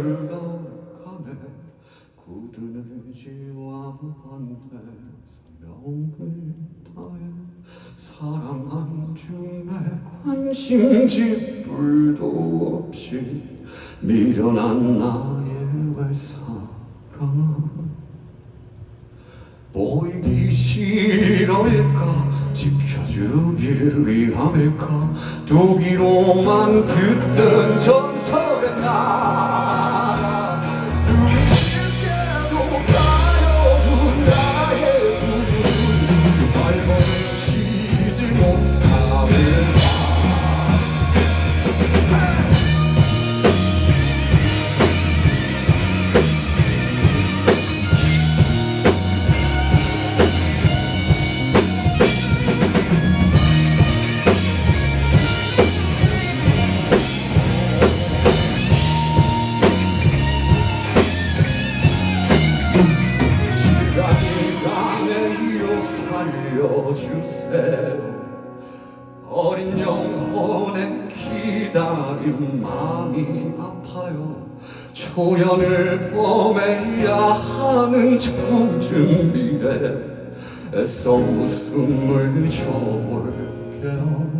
흘러가네. 굳은 의지와 왕한테 명을 다해 사랑 한 줌에 관심지 불도 없이 미련한 나의 외사랑 보이기 싫어일까? 지켜주길 위함일까? 두기로만 듣던 전설의 나 가네요 살려주세요. 어린 영혼의 기다림 마음이 아파요. 초연을 보내야 하는 자꾸준 미래. 애써 웃음을 줘볼게요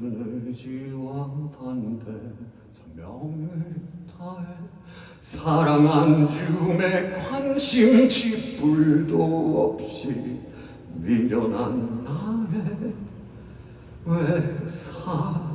의지와 반대 사명을 다해 사랑한 줌에 관심 짓불도 없이 미련한 나의 왜 사랑아